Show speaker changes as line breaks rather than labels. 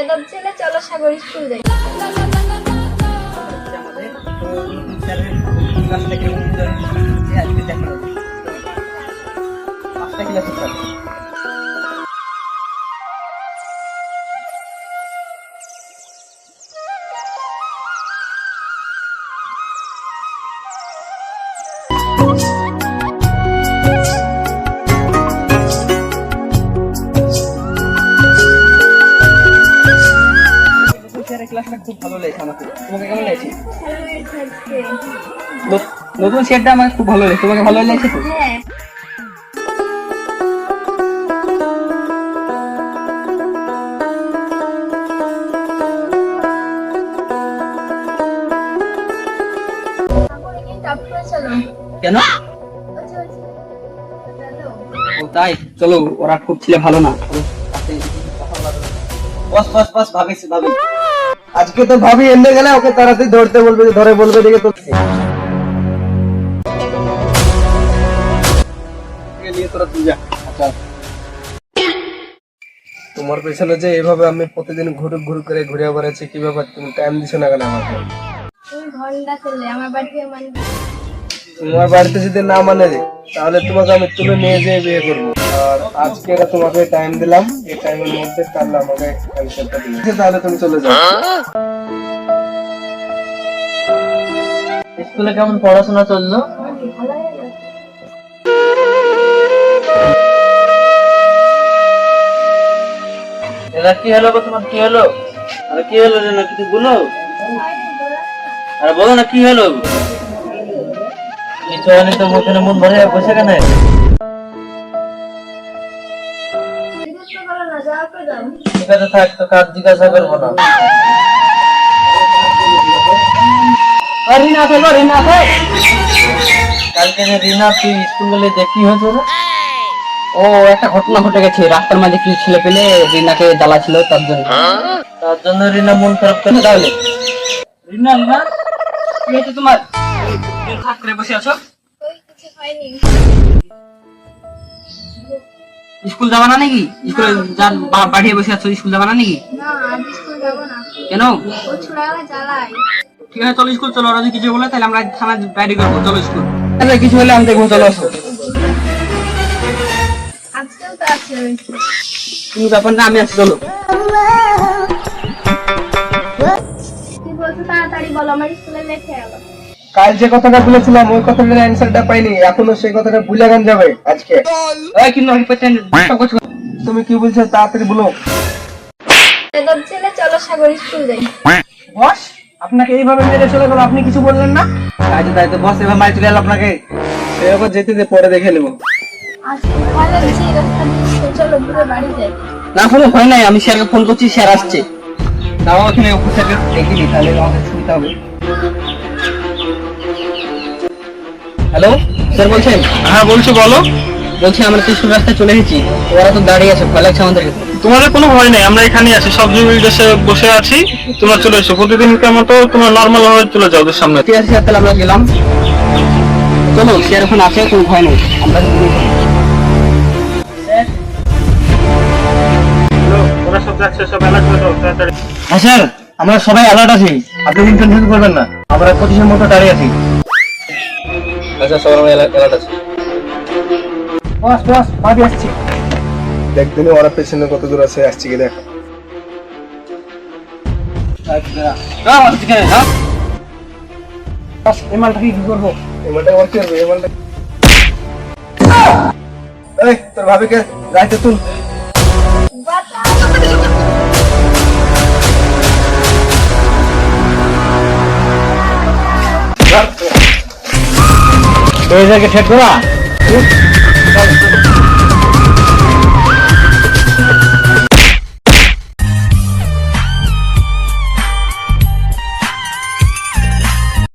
বেদব ছেলে চলো সাগর স্কুল যাই।
ক্লাসটা লেগেছে আমাকে তোমাকে কেমন লেগেছে? নতুন আমাকে খুব ভালো লেগেছে। তোমাকে ভালো লেগেছে তো? কেন? তাই। চলো ওরা খুব ছেলে ভালো না।
বস বস বস ভাবিস ভাবি আজকে তো ভাবি এনে গেলে ওকে তাড়াতাড়ি ধরতে বলবে ধরে বলবে দিকে তো তোমার পেছনে যে এভাবে আমি প্রতিদিন ঘুরে ঘুরে করে ঘুরে বেড়াচ্ছি কি ব্যাপার? তুমি টাইম দিছো না কেন আমাকে?
মানে
তোমার বাড়িতে যদি না মানে তাহলে তোমাকে আমি তুলে নিয়ে যেয়ে বিয়ে করব। আর আজকে এটা তোমাকে টাইম দিলাম। এই টাইমের মধ্যে কাল আমাকে ক্যান্সেলটা দিয়ে তাহলে তুমি চলে যাও।
স্কুলে কেমন পড়াশোনা চলল? এরা কি হলো তোমার? কি হলো? আরে কি হলো রে? না কিছু বলো আরে বলো না, কি হলো? কিছু হয়নি তো মন ভরে বসে কেন?
করো না যাও করে দাও
ঠিক আছে থাক তো কাজ জিজ্ঞাসা করব না। রিনা ফেলো রিনা ফেল কালকে রিনা তুই স্কুল যে কি হয়েছে রে ও, একটা ঘটনা ঘটে গেছে, রাস্তার মাঝে কিছু ছেলে পেলে রিনাকে জ্বালা ছিল তার জন্য। তার জন্য রিনা মন খারাপ করে তাহলে স্কুল যাবা না নাকি? স্কুলে যান বাড়িয়ে বসে আছো স্কুল যাবা না নাকি?
না আজ স্কুল যাব না।
কেন? ঠিক আছে চলো স্কুল চলো ওরা যদি কিছু বলে তাহলে আমরা থানায় ডায়েরি করব চলো স্কুল। আচ্ছা কিছু হলে আমি দেখব চলো আসো।
আজকেও তো আছে
তুমি ব্যাপার না আমি আছি চলো।
তাড়াতাড়ি বলো আমার স্কুলে গেল।
কাল যে কথাটা বলেছিলাম ওই কথাটার অ্যান্সারটা পাইনি এখনও সেই কথাটা ভুলে গান যাবে আজকে। তুমি কি বলছো তাড়াতাড়ি বলো।
ছেলে চলো সাগর স্কুল যাই
বস আপনাকে এইভাবে মেরে চলে গেল আপনি কিছু বললেন না?
তাই তো তাই তো বস এবার মারি চলে এলো আপনাকে।
এবার যেতে দে, পরে দেখে নেব।
না কোনো ভয় নাই আমি স্যারকে ফোন করছি স্যার আসছে। তাও ওখানে স্যারকে দেখিনি তাহলে আমাকে শুনতে হবে। হ্যালো স্যার বলছেন?
হ্যাঁ বলছি বলো।
বলছি আমরা তো স্কুল রাস্তায় চলে এসেছি। ওরা তো দাঁড়িয়ে আছে ভয় লাগছে আমাদেরকে
তোমাদের কোনো ভয় নেই আমরা এখানে আছি সব জরুরি দেশে বসে আছি তোমরা চলে এসো। প্রতিদিনকার মতো তোমরা নর্মাল ভাবে চলে যাও ওদের সামনে।
ঠিক আছে স্যার তাহলে আমরা গেলাম। চলো স্যার এখন আছে কোনো ভয় নেই। আমরা
ওরা সব যাচ্ছে সব অ্যালার্ট হয়ে
হ্যাঁ স্যার আমরা সবাই অ্যালার্ট আছি। আপনি টেনশন করবেন না। আমরা পজিশন মতো দাঁড়িয়ে আছি। আচ্ছা সবাই আমরা অ্যালার্ট আছি। বস বস ভাবি আসছি। দেখ দিনে ওরা পেছনে কত দূর আছে আসছি কি দেখ। বস এই মালটাকে কি করব এই মালটা ওর কি করব এই